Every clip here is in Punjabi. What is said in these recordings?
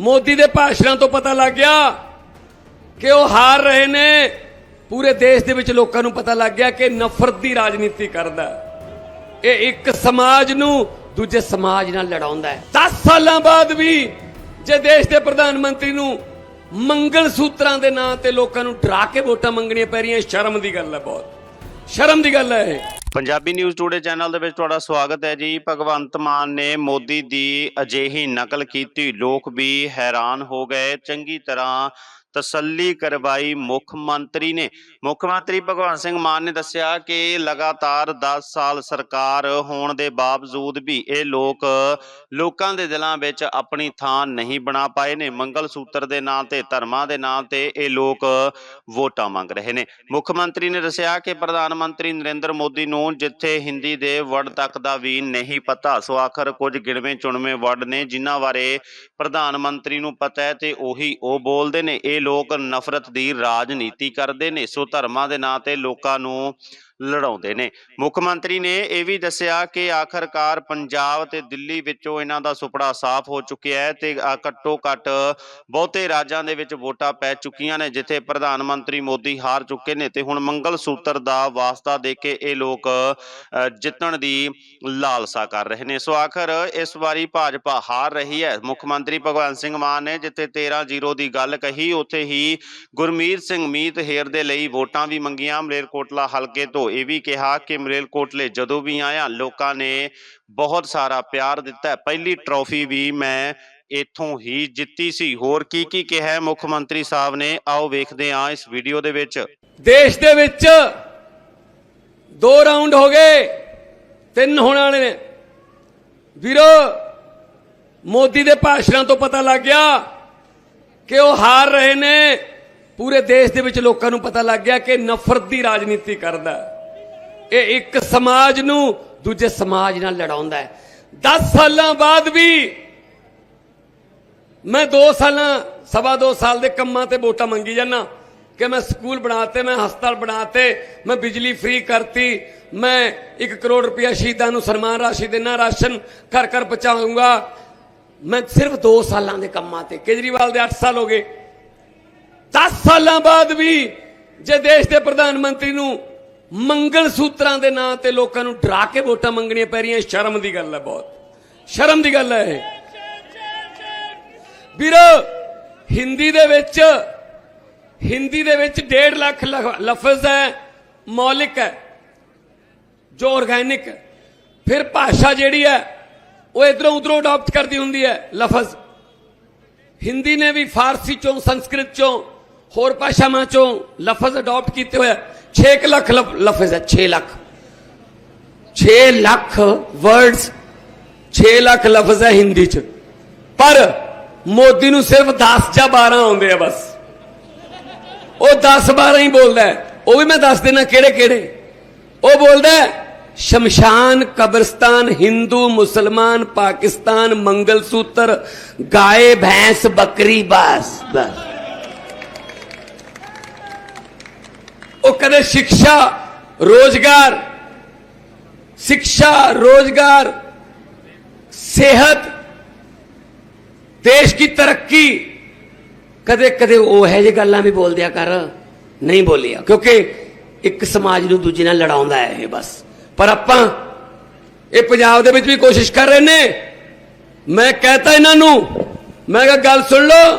ਮੋਦੀ ਦੇ ਭਾਸ਼ਣਾਂ ਤੋਂ ਪਤਾ ਲੱਗ ਗਿਆ ਕਿ ਉਹ ਹਾਰ ਰਹੇ ਨੇ। ਪੂਰੇ ਦੇਸ਼ ਦੇ ਵਿੱਚ ਲੋਕਾਂ ਨੂੰ ਪਤਾ ਲੱਗ ਗਿਆ ਕਿ ਨਫ਼ਰਤ ਦੀ ਰਾਜਨੀਤੀ ਕਰਦਾ ਇਹ ਇੱਕ ਸਮਾਜ ਨੂੰ ਦੂਜੇ ਸਮਾਜ ਨਾਲ ਲੜਾਉਂਦਾ ਹੈ। 10 ਸਾਲਾਂ ਬਾਅਦ ਵੀ ਜੇ ਦੇਸ਼ ਦੇ ਪ੍ਰਧਾਨ ਮੰਤਰੀ ਨੂੰ ਮੰਗਲ ਸੂਤਰਾਂ ਦੇ ਨਾਂ ਤੇ ਲੋਕਾਂ ਨੂੰ ਡਰਾ ਕੇ ਵੋਟਾਂ ਮੰਗਣੀਆਂ ਪੈ ਰਹੀਆਂ ਸ਼ਰਮ ਦੀ ਗੱਲ ਹੈ ਬਹੁਤ। ਸ਼ਰਮ ਦੀ ਗੱਲ ਹੈ ਇਹ। ਪੰਜਾਬੀ ਨਿਊਜ਼ ਟੂਡੇ ਚੈਨਲ ਦੇ ਵਿੱਚ ਤੁਹਾਡਾ ਸਵਾਗਤ ਹੈ ਜੀ। ਭਗਵੰਤ ਮਾਨ ਨੇ ਮੋਦੀ ਦੀ ਅਜਿਹੀ ਨਕਲ ਕੀਤੀ। ਲੋਕ ਵੀ ਹੈਰਾਨ ਹੋ ਗਏ। ਚੰਗੀ ਤਰ੍ਹਾਂ ਤਸੱਲੀ ਕਰਵਾਈ ਮੁੱਖ ਮੰਤਰੀ ਨੇ। ਮੁੱਖ ਮੰਤਰੀ ਭਗਵੰਤ ਸਿੰਘ ਮਾਨ ਨੇ ਦੱਸਿਆ ਕਿ ਲਗਾਤਾਰ 10 ਸਾਲ ਸਰਕਾਰ ਹੋਣ ਦੇ ਬਾਵਜੂਦ ਵੀ ਇਹ ਲੋਕ ਲੋਕਾਂ ਦੇ ਦਿਲਾਂ ਵਿੱਚ ਆਪਣੀ ਥਾਂ ਨਹੀਂ ਬਣਾ ਪਾਏ ਨੇ। ਮੰਗਲ ਸੂਤਰ ਦੇ ਨਾਂ ਤੇ, ਧਰਮਾਂ ਦੇ ਨਾਂ ਤੇ ਇਹ ਲੋਕ ਵੋਟਾਂ ਮੰਗ ਰਹੇ ਨੇ। ਮੁੱਖ ਮੰਤਰੀ ਨੇ ਦੱਸਿਆ ਕਿ ਪ੍ਰਧਾਨ ਮੰਤਰੀ ਨਰਿੰਦਰ ਮੋਦੀ ਨੂੰ ਜਿੱਥੇ ਹਿੰਦੀ ਦੇ ਵਰਡ ਤੱਕ ਦਾ ਵੀ ਨਹੀਂ ਪਤਾ, ਸੋ ਆਖਰ ਕੁਝ ਗਿਣਵੇਂ ਚੁਣਵੇਂ ਵਰਡ ਨੇ, ਜਿਨ੍ਹਾਂ ਬਾਰੇ ਪ੍ਰਧਾਨ ਮੰਤਰੀ ਨੂੰ ਪਤਾ ਹੈ ਤੇ ਉਹੀ ਉਹ ਬੋਲਦੇ ਨੇ। ਇਹ ਲੋਕ ਨਫ਼ਰਤ ਦੀ ਰਾਜਨੀਤੀ ਕਰਦੇ ਨੇ ਸੋ ਧਰਮਾਂ ਦੇ ਨਾਂ ਤੇ ਲੋਕਾਂ ਨੂੰ ਲੜਾਉਂਦੇ ਨੇ। ਮੁੱਖ ਮੰਤਰੀ ਨੇ ਇਹ ਵੀ ਦੱਸਿਆ ਕਿ ਆਖਰਕਾਰ ਪੰਜਾਬ ਤੇ ਦਿੱਲੀ ਵਿੱਚੋਂ ਇਹਨਾਂ ਦਾ ਸੁਪੜਾ ਸਾਫ਼ ਹੋ ਚੁੱਕਿਆ ਹੈ ਤੇ ਘੱਟੋ ਘੱਟ ਬਹੁਤੇ ਰਾਜਾਂ ਦੇ ਵਿੱਚ ਵੋਟਾਂ ਪੈ ਚੁੱਕੀਆਂ ਨੇ, ਜਿੱਥੇ ਪ੍ਰਧਾਨ ਮੰਤਰੀ ਮੋਦੀ ਹਾਰ ਚੁੱਕੇ ਨੇ ਤੇ ਹੁਣ ਮੰਗਲ ਸੂਤਰ ਦਾ ਵਾਸਤਾ ਦੇ ਕੇ ਇਹ ਲੋਕ ਜਿੱਤਣ ਦੀ ਲਾਲਸਾ ਕਰ ਰਹੇ ਨੇ। ਸੋ ਆਖਰ ਇਸ ਵਾਰੀ ਭਾਜਪਾ ਹਾਰ ਰਹੀ ਹੈ। ਮੁੱਖ ਮੰਤਰੀ ਭਗਵੰਤ ਸਿੰਘ ਮਾਨ ਨੇ ਜਿੱਥੇ 13-0 ਦੀ ਗੱਲ ਕਹੀ, ਉੱਥੇ ਹੀ ਗੁਰਮੀਤ ਸਿੰਘ ਮੀਤ ਹੇਰ ਦੇ ਲਈ ਵੋਟਾਂ ਵੀ ਮੰਗੀਆਂ। ਮਲੇਰਕੋਟਲਾ ਹਲਕੇ ਤੋਂ ਇਹ ਵੀ ਕਿਹਾ ਕਿ ਮਰੇਲਕੋਟਲੇ ਜਦੋਂ ਵੀ ਆਇਆ, ਲੋਕਾਂ ਨੇ ਬਹੁਤ ਸਾਰਾ ਪਿਆਰ ਦਿੱਤਾ ਪਹਿਲੀ ਟਰੋਫੀ ਵੀ ਮੈਂ ਇੱਥੋਂ ਹੀ ਜਿੱਤੀ ਸੀ। ਹੋਰ ਕੀ ਕੀ ਕਿਹਾ ਮੁੱਖ ਮੰਤਰੀ ਸਾਹਿਬ ਨੇ? ਆਓ ਵੇਖਦੇ ਹਾਂ ਇਸ ਵੀਡੀਓ ਦੇ ਵਿੱਚ। ਦੇਸ਼ ਦੇ ਵਿੱਚ ਦੋ ਰਾਉਂਡ ਹੋ ਗਏ, ਤਿੰਨ ਹੋਣ ਵਾਲੇ ਨੇ। ਵੀਰੋ, ਮੋਦੀ ਦੇ ਭਾਸ਼ਣਾਂ ਤੋਂ ਪਤਾ ਲੱਗ ਗਿਆ ਕਿ ਉਹ ਹਾਰ ਰਹੇ ਨੇ। ਪੂਰੇ ਦੇਸ਼ ਦੇ ਵਿੱਚ ਲੋਕਾਂ ਨੂੰ ਪਤਾ ਲੱਗ ਗਿਆ ਕਿ ਨਫ਼ਰਤ ਦੀ ਰਾਜਨੀਤੀ ਕਰਦਾ ਇਹ ਇੱਕ ਸਮਾਜ ਨੂੰ ਦੂਜੇ ਸਮਾਜ ਨਾਲ ਲੜਾਉਂਦਾ ਹੈ। 10 ਸਾਲਾਂ ਬਾਅਦ ਵੀ ਮੈਂ 2 ਸਾਲਾਂ, ਸਵਾ 2 ਸਾਲ ਦੇ ਕੰਮਾਂ ਤੇ ਵੋਟਾਂ ਮੰਗੀ ਜਾਂਦਾ। ਕਿ ਮੈਂ ਸਕੂਲ ਬਣਾਤੇ, ਮੈਂ ਹਸਪਤਾਲ ਬਣਾਤੇ, ਮੈਂ ਬਿਜਲੀ ਫ੍ਰੀ ਕਰਤੀ, ਮੈਂ 1 ਕਰੋੜ ਰੁਪਇਆ ਸ਼ਹੀਦਾਂ ਨੂੰ ਸਨਮਾਨ ਰਾਸ਼ੀ ਦੇਣਾ, ਰਾਸ਼ਨ ਘਰ ਘਰ ਪਹੁੰਚਾਉਂਗਾ। ਮੈਂ ਸਿਰਫ 2 ਸਾਲਾਂ ਦੇ ਕੰਮਾਂ ਤੇ, ਕੇਜਰੀਵਾਲ ਦੇ 8 ਸਾਲ ਹੋ ਗਏ। 10 ਸਾਲਾਂ ਬਾਅਦ ਵੀ ਜੇ ਦੇਸ਼ ਦੇ ਪ੍ਰਧਾਨ ਮੰਤਰੀ ਨੂੰ ਮੰਗਲ ਸੂਤਰਾਂ ਦੇ ਨਾਂ ਤੇ ਲੋਕਾਂ ਨੂੰ ਡਰਾ ਕੇ ਵੋਟਾਂ ਮੰਗਣੀਆਂ ਪੈ ਰਹੀਆਂ, ਸ਼ਰਮ ਦੀ ਗੱਲ ਹੈ ਬਹੁਤ। ਸ਼ਰਮ ਦੀ ਗੱਲ ਹੈ ਇਹ। ਵੀਰੋ, ਹਿੰਦੀ ਦੇ ਵਿੱਚ, ਹਿੰਦੀ ਦੇ ਵਿੱਚ 1.5 ਲੱਖ ਲਫ਼ਜ਼ ਹੈ, ਮੌਲਿਕ ਹੈ, ਜੋ ਆਰਗੈਨਿਕ ਹੈ। ਫਿਰ ਭਾਸ਼ਾ ਜਿਹੜੀ ਹੈ, ਉਹ ਇਧਰੋਂ ਉਧਰੋਂ ਅਡਾਪਟ ਕਰਦੀ ਹੁੰਦੀ ਹੈ, ਲਫ਼ਜ਼। ਹਿੰਦੀ ਨੇ ਵੀ ਫਾਰਸੀ ਚੋਂ, ਸੰਸਕ੍ਰਿਤ ਚੋਂ, ਹੋਰ ਭਾਸ਼ਾਵਾਂ ਚੋਂ ਲਫ਼ਜ਼ ਅਡਾਪਟ ਕੀਤੇ ਹੋਇਆ 6 ਲੱਖ ਲਫ਼- ਲਫ਼ਜ਼ ਹੈ 6 ਲੱਖ 6 ਲੱਖ ਵਰਡਸ 6 ਲੱਖ ਲਫ਼ਜ਼ ਹੈ ਹਿੰਦੀ ਚ ਪਰ ਮੋਦੀ ਨੂੰ ਸਿਰਫ 10 ਜਾਂ 12 ਆਉਂਦੇ ਆ ਬਸ ਉਹ 10 12 ਹੀ ਬੋਲਦਾ ਹੈ ਉਹ ਵੀ ਮੈਂ ਦੱਸ ਦੇਣਾ ਕਿਹੜੇ ਕਿਹੜੇ ਉਹ ਬੋਲਦਾ ਹੈ ਸ਼ਮਸ਼ਾਨ ਕਬਰਸਤਾਨ ਹਿੰਦੂ ਮੁਸਲਮਾਨ ਪਾਕਿਸਤਾਨ ਮੰਗਲ ਸੂਤਰ ਗਾਏ ਭੈਂਸ ਬੱਕਰੀ ਉਹ ਕਦੇ ਸਿੱਖਿਆ, ਰੋਜ਼ਗਾਰ ਸਿੱਖਿਆ, ਰੋਜ਼ਗਾਰ, ਸਿਹਤ, ਦੇਸ਼ ਦੀ ਤਰੱਕੀ। ਕਦੇ ਕਦੇ ਉਹ ਹੈ ਜੇ ਗੱਲਾਂ ਵੀ ਬੋਲ ਦਿਆ ਕਰ, ਨਹੀਂ ਬੋਲਿਆ। ਕਿਉਂਕਿ ਇੱਕ ਸਮਾਜ ਨੂੰ ਦੂਜੇ ਨਾਲ ਲੜਾਉਂਦਾ ਹੈ ਇਹ ਬਸ। ਪਰ ਆਪਾਂ ਇਹ ਪੰਜਾਬ ਦੇ ਵਿੱਚ ਵੀ ਕੋਸ਼ਿਸ਼ ਕਰ ਰਹੇ ਨੇ। ਮੈਂ ਕਹਤਾ ਇਹਨਾਂ ਨੂੰ, ਮੈਂ ਕਿਹਾ, ਗੱਲ ਸੁਣ ਲਓ।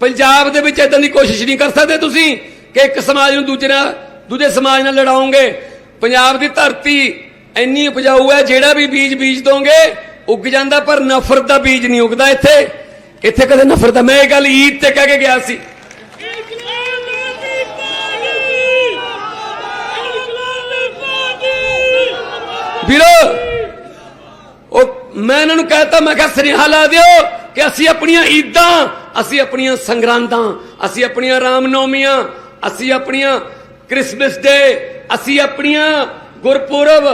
ਪੰਜਾਬ ਦੇ ਵਿੱਚ ਇਦਾਂ ਦੀ ਕੋਸ਼ਿਸ਼ ਨਹੀਂ ਕਰ ਸਕਦੇ ਤੁਸੀਂ। ਕਿ ਇੱਕ ਸਮਾਜ ਨੂੰ ਦੂਜੇ ਨਾਲ ਦੂਜੇ ਸਮਾਜ ਨਾਲ ਲੜਾਉਂਗੇ। ਪੰਜਾਬ ਦੀ ਧਰਤੀ ਇੰਨੀ ਉਪਜਾਊ ਹੈ, ਜਿਹੜਾ ਵੀ ਬੀਜ ਬੀਜ ਦੋਗੇ, ਉੱਗ ਜਾਂਦਾ, ਪਰ ਨਫ਼ਰਤ ਦਾ ਬੀਜ ਨਹੀਂ ਉੱਗਦਾ ਇੱਥੇ। ਇੱਥੇ ਕਦੇ ਨਫ਼ਰਤ ਦਾ ਮੈਂ ਇਹ ਗੱਲ ਈਦ ਤੇ ਕਹਿ ਕੇ ਗਿਆ ਸੀ। ਵੀਰੋ, ਉਹ ਮੈਂ ਇਹਨਾਂ ਨੂੰ ਕਹਤਾ, ਮੈਂ ਕਿਹਾ, ਸੁਨੇਹਾ ਲਾ ਦਿਓ ਕਿ ਅਸੀਂ ਆਪਣੀਆਂ ਈਦਾਂ, ਅਸੀਂ ਆਪਣੀਆਂ ਸੰਗਰਾਂਦਾਂ, ਅਸੀਂ ਆਪਣੀਆਂ ਰਾਮਨੌਮੀਆਂ ਅਸੀਂ ਆਪਣੀਆਂ ਕ੍ਰਿਸਮਸ ਡੇ ਅਸੀਂ ਆਪਣੀਆਂ ਗੁਰਪੁਰਬ,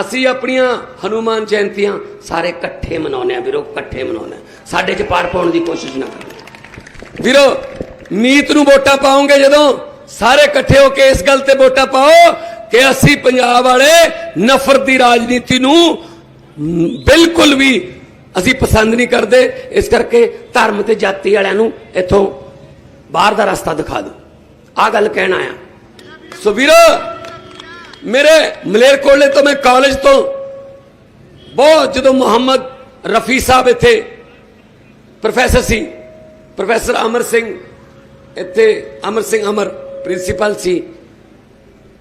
ਅਸੀਂ ਆਪਣੀਆਂ ਹਨੂਮਾਨ ਜਯੰਤੀਆਂ ਸਾਰੇ ਇਕੱਠੇ ਮਨਾਉਂਦੇ ਆ ਵੀਰੋ, ਇਕੱਠੇ ਮਨਾਉਂਦੇ ਆ ਸਾਡੇ ਚ ਪਾੜ ਪਾਉਣ ਦੀ ਕੋਸ਼ਿਸ਼ ਨਾ ਕਰੋ ਵੀਰੋ, ਮੀਤ ਨੂੰ ਵੋਟਾਂ ਪਾਉਂਗੇ ਜਦੋਂ ਸਾਰੇ ਇਕੱਠੇ ਹੋ ਕੇ ਇਸ ਗੱਲ ਤੇ ਵੋਟਾਂ ਪਾਓ ਕਿ ਅਸੀਂ ਪੰਜਾਬ ਵਾਲੇ ਨਫ਼ਰਤ ਦੀ ਰਾਜਨੀਤੀ ਨੂੰ ਬਿਲਕੁਲ ਵੀ ਅਸੀਂ ਪਸੰਦ ਨਹੀਂ ਕਰਦੇ। ਇਸ ਕਰਕੇ ਧਰਮ ਤੇ ਜਾਤੀ ਵਾਲਿਆਂ ਨੂੰ ਇੱਥੋਂ ਬਾਹਰ ਦਾ ਰਸਤਾ ਦਿਖਾ ਦਿਓ। ਆ ਗੱਲ ਕਹਿਣਾ ਆ ਸੋ ਵੀਰੋ, ਮੇਰੇ ਮਲੇਰਕੋਟਲੇ ਤੋਂ ਮੈਂ ਕਾਲਜ ਤੋਂ ਬਹੁਤ ਜਦੋਂ ਮੁਹੰਮਦ ਰਫੀ ਸਾਹਿਬ ਇੱਥੇ ਪ੍ਰੋਫੈਸਰ ਸੀ ਪ੍ਰੋਫੈਸਰ ਅਮਰ ਸਿੰਘ, ਇੱਥੇ ਅਮਰ ਸਿੰਘ ਅਮਰ ਪ੍ਰਿੰਸੀਪਲ ਸੀ।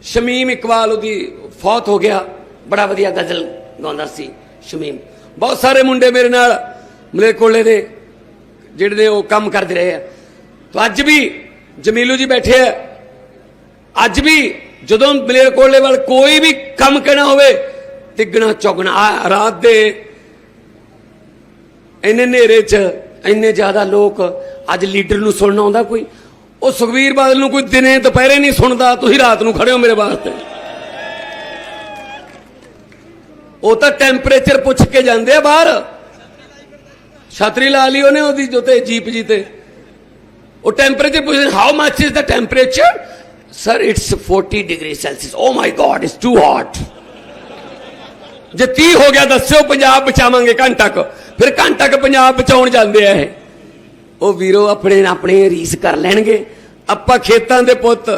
ਸ਼ਮੀਮ ਇਕਬਾਲ ਉਹਦੀ ਫੌਤ ਹੋ ਗਿਆ, ਬੜਾ ਵਧੀਆ ਗਜ਼ਲ ਗਾਉਂਦਾ ਸੀ ਸ਼ਮੀਮ। ਬਹੁਤ ਸਾਰੇ ਮੁੰਡੇ ਮੇਰੇ ਨਾਲ ਮਲੇਰਕੋਟਲੇ ਦੇ, ਜਿਹੜੇ ਨੇ ਉਹ ਕੰਮ ਕਰਦੇ ਰਹੇ ਆ। ਤਾਂ ਅੱਜ ਵੀ ਜਮੀਲੂ ਜੀ ਬੈਠੇ ਆ। ਅੱਜ ਵੀ ਜਦੋਂ ਮਲੇਰ ਕੋਲੇ ਵੱਲ ਕੋਈ ਵੀ ਕੰਮ ਕਹਿਣਾ ਹੋਵੇ, ਤਿੱਗਣਾ ਚੌਗਣਾ ਰਾਤ ਦੇ ਇੰਨੇ ਹਨੇਰੇ 'ਚ ਇੰਨੇ ਜ਼ਿਆਦਾ ਲੋਕ ਅੱਜ ਲੀਡਰ ਨੂੰ ਸੁਣਨਾ ਆਉਂਦਾ ਕੋਈ? ਉਹ ਸੁਖਵੀਰ ਬਾਦਲ ਨੂੰ ਕੋਈ ਦਿਨੇ ਦੁਪਹਿਰੇ ਨਹੀਂ ਸੁਣਦਾ, ਤੁਸੀਂ ਰਾਤ ਨੂੰ ਖੜੇ ਹੋ ਮੇਰੇ ਵਾਸਤੇ। ਉਹ ਤਾਂ ਟੈਂਪਰੇਚਰ ਪੁੱਛ ਕੇ ਜਾਂਦੇ ਆ ਬਾਹਰ। ਛਤਰੀ ਲਾ ਲਈ ਉਹਨੇ ਉਹਦੀ ਜੋ ਜੀਪ ਜੀ ਤੇ। ਉਹ ਟੈਂਪਰੇਚਰ ਪੁੱਛਦੇ how much is the temperature sir it's 40 degree Celsius oh my God it's too hot ਜੇ 30 ਹੋ ਗਿਆ, ਦੱਸਿਓ ਪੰਜਾਬ ਬਚਾਵਾਂਗੇ ਘੰਟਾ ਕੁ ਫਿਰ ਘੰਟਾ ਕੁ ਪੰਜਾਬ ਬਚਾਉਣ ਜਾਂਦੇ ਆ ਇਹ। ਉਹ ਵੀਰੋ, ਆਪਣੇ ਆਪਣੇ ਰੀਸ ਕਰ ਲੈਣਗੇ। ਆਪਾਂ ਖੇਤਾਂ ਦੇ ਪੁੱਤ,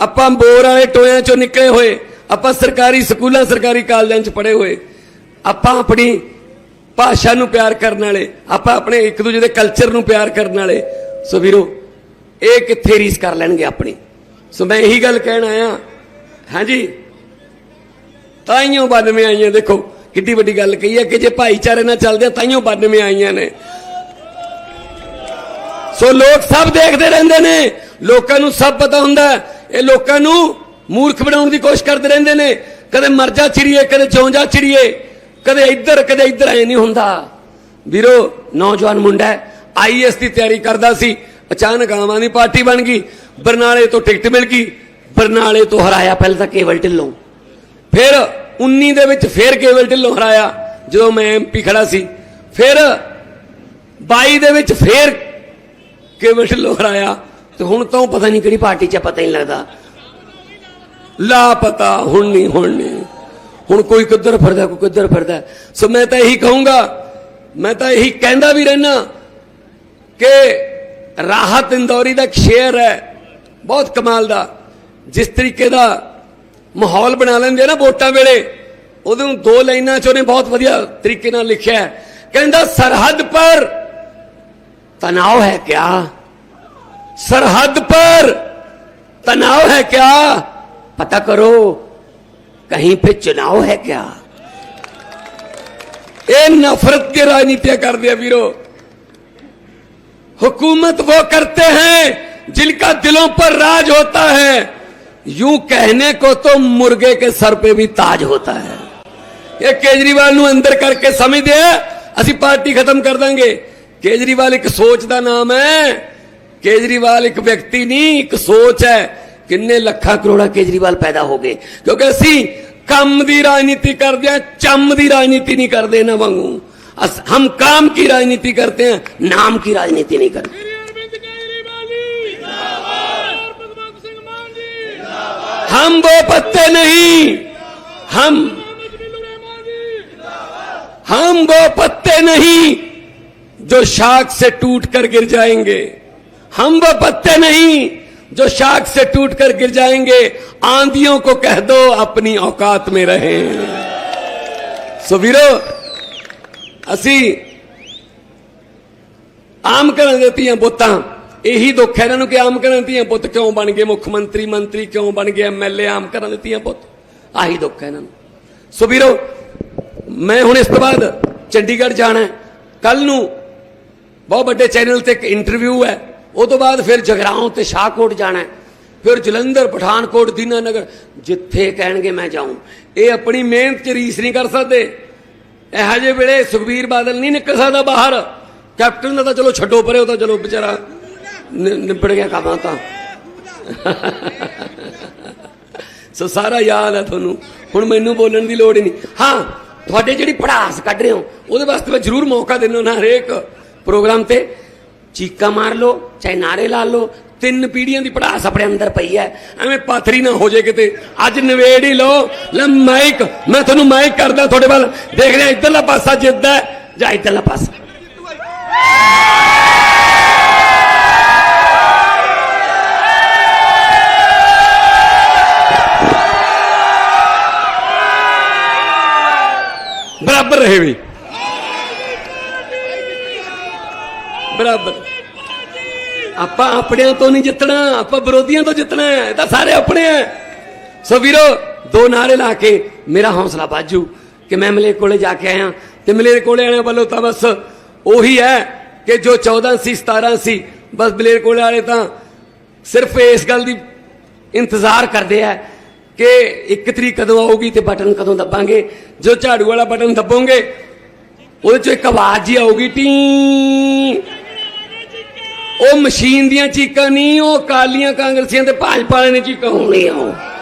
ਆਪਾਂ ਬੋਰ ਵਾਲੇ ਟੋਇਆਂ ਚੋਂ ਨਿਕਲੇ ਹੋਏ। ਆਪਾਂ ਸਰਕਾਰੀ ਸਕੂਲਾਂ, ਸਰਕਾਰੀ ਕਾਲਜਾਂ 'ਚ ਪੜ੍ਹੇ ਹੋਏ। ਆਪਾਂ ਆਪਣੀ ਭਾਸ਼ਾ ਨੂੰ ਪਿਆਰ ਕਰਨ ਵਾਲੇ। ਆਪਾਂ ਆਪਣੇ ਇੱਕ ਦੂਜੇ ਦੇ ਕਲਚਰ ਨੂੰ ਪਿਆਰ ਕਰਨ ਵਾਲੇ। ਸੋ ਵੀਰੋ, ਇਹ ਕਿੱਥੇ ਰੀਸ ਕਰ ਲੈਣਗੇ ਆਪਣੀ? ਸੋ ਮੈਂ ਇਹੀ ਗੱਲ ਕਹਿਣ ਆਇਆ। ਹਾਂਜੀ? ਤਾਈਓ 92 ਆਈਆਂ, ਦੇਖੋ, ਕਿੱਡੀ ਵੱਡੀ ਗੱਲ ਕਹੀ ਹੈ ਕਿ ਜੇ ਭਾਈਚਾਰੇ ਨਾਲ ਚੱਲਦੇ ਆ, ਤਾਈਓ 92 ਆਈਆਂ ਨੇ। ਸੋ ਲੋਕ ਸਭ ਦੇਖਦੇ ਰਹਿੰਦੇ ਨੇ। ਲੋਕਾਂ ਨੂੰ ਸਭ ਪਤਾ ਹੁੰਦਾ ਇਹ ਲੋਕਾਂ ਨੂੰ ਮੂਰਖ ਬਣਾਉਣ ਦੀ ਕੋਸ਼ਿਸ਼ ਕਰਦੇ ਰਹਿੰਦੇ ਨੇ। ਕਦੇ ਮਰਜਾ ਚਿੜੀਏ, ਕਦੇ ਚੌਂਜਾ ਚਿੜੀਏ। ਕਦੇ ਇੱਧਰ ਕਦੇ ਇੱਧਰ, ਐ ਨਹੀਂ ਹੁੰਦਾ। ਵੀਰੋ, ਨੌਜਵਾਨ ਮੁੰਡਾ ਆਈਐਸ ਦੀ ਤਿਆਰੀ ਕਰਦਾ ਸੀ। ਅਚਾਨਕ ਆਮ ਆਦਮੀ ਪਾਰਟੀ ਬਣ ਗਈ। ਬਰਨਾਲੇ ਤੋਂ ਟਿਕਟ ਮਿਲ ਗਈ। ਬਰਨਾਲੇ ਤੋਂ ਹਰਾਇਆ ਪਹਿਲਾਂ ਤਾਂ ਕੇਵਲ ਢਿੱਲੋਂ। ਫਿਰ 19 ਦੇ ਵਿੱਚ ਫਿਰ ਕੇਵਲ ਢਿੱਲੋਂ ਹਰਾਇਆ, ਜਦੋਂ ਮੈਂ ਐਮਪੀ ਖੜਾ ਸੀ। ਫਿਰ 22 ਦੇ ਵਿੱਚ ਫਿਰ ਕੇਵਲ ਢਿੱਲੋਂ ਹਰਾਇਆ। ਤੇ ਹੁਣ ਤਾਂ ਪਤਾ ਨਹੀਂ ਕਿਹੜੀ ਪਾਰਟੀ 'ਚ ਪਤਾ ਹੀ ਨਹੀਂ ਲੱਗਦਾ। ਲਾਪਤਾ, ਹੁਣ ਨਹੀਂ ਹੁਣ ਨਹੀਂ। ਹੁਣ ਕੋਈ ਕਿੱਧਰ ਫਿਰਦਾ, ਕੋਈ ਕਿੱਧਰ ਫਿਰਦਾ। ਸੋ ਮੈਂ ਤਾਂ ਇਹੀ ਕਹੂੰਗਾ, ਮੈਂ ਤਾਂ ਇਹੀ ਕਹਿੰਦਾ ਵੀ ਰਹਿਣਾ ਕਿ ਰਾਹਤ ਇੰਦੌਰੀ ਦਾ ਇੱਕ ਸ਼ੇਰ ਹੈ ਬਹੁਤ ਕਮਾਲ ਦਾ ਜਿਸ ਤਰੀਕੇ ਦਾ ਮਾਹੌਲ ਬਣਾ ਲੈਂਦੇ ਆ ਨਾ ਵੋਟਾਂ ਵੇਲੇ ਉਹਦੇ ਨੂੰ ਦੋ ਲਾਈਨਾਂ ਚ ਉਹਨੇ ਬਹੁਤ ਵਧੀਆ ਤਰੀਕੇ ਨਾਲ ਲਿਖਿਆ ਹੈ ਕਹਿੰਦਾ ਸਰਹੱਦ ਪਰ ਤਣਾਅ ਹੈ ਕਿਆ सरहद पर तनाव है क्या पता करो कहीं पे चुनाव है क्या ये नफरत की राजनीतियां कर दिया वीरो हुकूमत वो करते हैं जिनका दिलों पर राज होता है यूं कहने को तो मुर्गे के सर पे भी ताज होता है ਇਹ ਕੇਜਰੀਵਾਲ ਨੂੰ ਅੰਦਰ ਕਰਕੇ ਸਮਝਦੇ ਆ ਅਸੀਂ ਪਾਰਟੀ ਖਤਮ ਕਰ ਦਾਂਗੇ ਕੇਜਰੀਵਾਲ ਇੱਕ ਸੋਚ ਦਾ ਨਾਮ ਹੈ ਕੇਜਰੀਵਾਲ ਇੱਕ ਵਿਅਕਤੀ ਨਹੀਂ ਇੱਕ ਸੋਚ ਹੈ ਕਿੰਨੇ ਲੱਖਾਂ ਕਰੋੜਾ ਕੇਜਰੀਵਾਲ ਪੈਦਾ ਹੋ ਗਏ ਕਿਉਂਕਿ ਅਸੀਂ ਕੰਮ ਦੀ ਰਾਜਨੀਤੀ ਕਰਦੇ ਆ ਚੰਮ ਦੀ ਰਾਜਨੀਤੀ ਨਹੀਂ ਕਰਦੇ ਨਾ ਵਾਂਗੂ हम काम की राजनीति करते हैं नाम की राजनीति नहीं करते। हम वो पत्ते नहीं। हम हम वो पत्ते नहीं जो शाख से टूट कर गिर जाएँगे। हम वो पत्ते नहीं जो शाख से टूट कर गिर जाएँगे। आंधियों को कह दो अपनी औकात में रहें। सो वीरो ਅਸੀਂ ਆਮ ਘਰਾਂ ਦੇ ਧੀਆਂ ਪੁੱਤਾਂ, ਇਹੀ ਦੁੱਖ ਹੈ ਇਹਨਾਂ ਨੂੰ ਕਿ ਆਮ ਘਰਾਂ ਦੇ ਧੀਆਂ ਪੁੱਤ ਕਿਉਂ ਬਣ ਗਏ? ਮੁੱਖ ਮੰਤਰੀ ਮੰਤਰੀ ਕਿਉਂ ਬਣ ਗਏ? ਐਮਐਲਏ ਆਮ ਘਰਾਂ ਦੇ ਧੀਆਂ ਪੁੱਤ। ਆਹੀ ਦੁੱਖ ਹੈ ਇਹਨਾਂ ਨੂੰ। ਸੋ ਵੀਰੋ, ਮੈਂ ਹੁਣ ਇਸ ਤੋਂ ਬਾਅਦ ਚੰਡੀਗੜ੍ਹ ਜਾਣਾ ਕੱਲ ਨੂੰ ਬਹੁਤ ਵੱਡੇ ਚੈਨਲ ਤੇ ਇੱਕ ਇੰਟਰਵਿਊ ਹੈ। ਉਹ ਤੋਂ ਬਾਅਦ ਫਿਰ ਜਗਰਾਉਂ ਤੇ ਸ਼ਾਹਕੋਟ ਜਾਣਾ ਫਿਰ ਜਲੰਧਰ, ਪਠਾਨਕੋਟ ਦੀਨਾਨਗਰ ਜਿੱਥੇ ਕਹਿਣਗੇ ਮੈਂ ਜਾਊਂ। ਇਹ ਆਪਣੀ ਮਿਹਨਤ 'ਚ ਰੀਸ ਨਹੀਂ ਕਰ ਸਕਦੇ। ਇਹੋ ਜਿਹੇ ਵੇਲੇ ਸੁਖਬੀਰ ਬਾਦਲ ਨਹੀਂ ਨਿਕਲ ਸਕਦਾ ਬਾਹਰ। ਕੈਪਟਨ ਦਾ ਤਾਂ ਚਲੋ ਛੱਡੋ, ਪਰੇ ਉਹ ਤਾਂ ਚਲੋ ਵਿਚਾਰਾ ਨਿ- ਗਿਆ ਕੰਮ ਤਾਂ। ਸੋ ਸਾਰਾ ਯਾਦ ਹੈ ਤੁਹਾਨੂੰ। ਹੁਣ ਮੈਨੂੰ ਬੋਲਣ ਦੀ ਲੋੜ ਹੀ ਨਹੀਂ। ਹਾਂ, ਤੁਹਾਡੇ ਜਿਹੜੀ ਪੜਾਸ ਕੱਢ ਰਹੇ ਹੋ, ਉਹਦੇ ਵਾਸਤੇ ਮੈਂ ਜ਼ਰੂਰ ਮੌਕਾ ਦਿੰਦਾ ਨਾ ਹਰੇਕ ਪ੍ਰੋਗਰਾਮ ਤੇ। ਚੀਕਾ ਮਾਰ ਲਓ, ਚਾਹੇ ਨਾਰੇ ਲਾ ਲਓ ਤਿੰਨ ਪੀੜੀਆਂ ਦੀ ਪੜਾਸ ਆਪਣੇ ਅੰਦਰ ਪਈ ਹੈ। ਐਵੇਂ ਪਾਥਰੀ ਨਾ ਹੋ ਜੇ ਕਿਤੇ। ਅੱਜ ਨਵੇੜ ਹੀ ਲਓ। ਲੈ ਮਾਈਕ, ਮੈਂ ਤੁਹਾਨੂੰ ਮਾਈਕ ਕਰਦਾ ਤੁਹਾਡੇ ਵੱਲ। ਦੇਖ ਰਿਹਾ, ਇੱਧਰਲਾ ਪਾਸਾ ਜਿੱਤਦਾ ਜਾਂ ਇੱਧਰਲਾ ਪਾਸਾ। ਬਰਾਬਰ ਰਹੇ ਵੀ। ਬਰਾਬਰ। ਆਪਾਂ ਆਪਣਿਆਂ ਤੋਂ ਨਹੀਂ ਜਿੱਤਣਾ, ਆਪਾਂ ਵਿਰੋਧੀਆਂ ਤੋਂ ਜਿੱਤਣਾ ਹੈ, ਇਹ ਤਾਂ ਸਾਰੇ ਆਪਣੇ ਹੈ। ਸੋ ਵੀਰੋ, ਦੋ ਨਾਰੇ ਲਾ ਕੇ ਮੇਰਾ ਹੌਸਲਾ ਬਾਜੂ ਕਿ ਮੈਂ ਮਲੇ ਕੋਲੇ ਜਾ ਕੇ ਆਇਆ ਤੇ ਮਲੇ ਕੋਲੇ ਆਣੇ ਵੱਲੋਂ ਤਾਂ ਬਸ ਉਹੀ ਹੈ ਕਿ ਜੋ 14 ਸੀ 17 ਸੀ, ਬਸ ਮਲੇ ਕੋਲੇ ਵਾਲੇ ਤਾਂ ਸਿਰਫ ਇਸ ਗੱਲ ਦੀ ਇੰਤਜ਼ਾਰ ਕਰਦੇ ਆ ਕਿ ਇੱਕ ਤਰੀਕ ਕਦੋਂ ਆਊਗੀ ਤੇ ਬਟਨ ਕਦੋਂ ਦੱਬਾਂਗੇ। ਜੋ ਝਾੜੂ ਵਾਲਾ ਬਟਨ ਦੱਬੋਗੇ, ਉਹਦੇ ਚੋਂ ਇੱਕ ਆਵਾਜ਼ ਜੀ ਆਊਗੀ, ਟੀ। ਉਹ ਮਸ਼ੀਨ ਦੀਆਂ ਚੀਕਾਂ ਨਹੀਂ ਉਹ ਕਾਲੀਆਂ ਕਾਂਗਰਸੀਆਂ ਤੇ ਭਾਜਪਾ ਵਾਲਿਆਂ ਨੇ ਚੀਕਾਂ ਹੋਣੀਆਂ। ਉਹ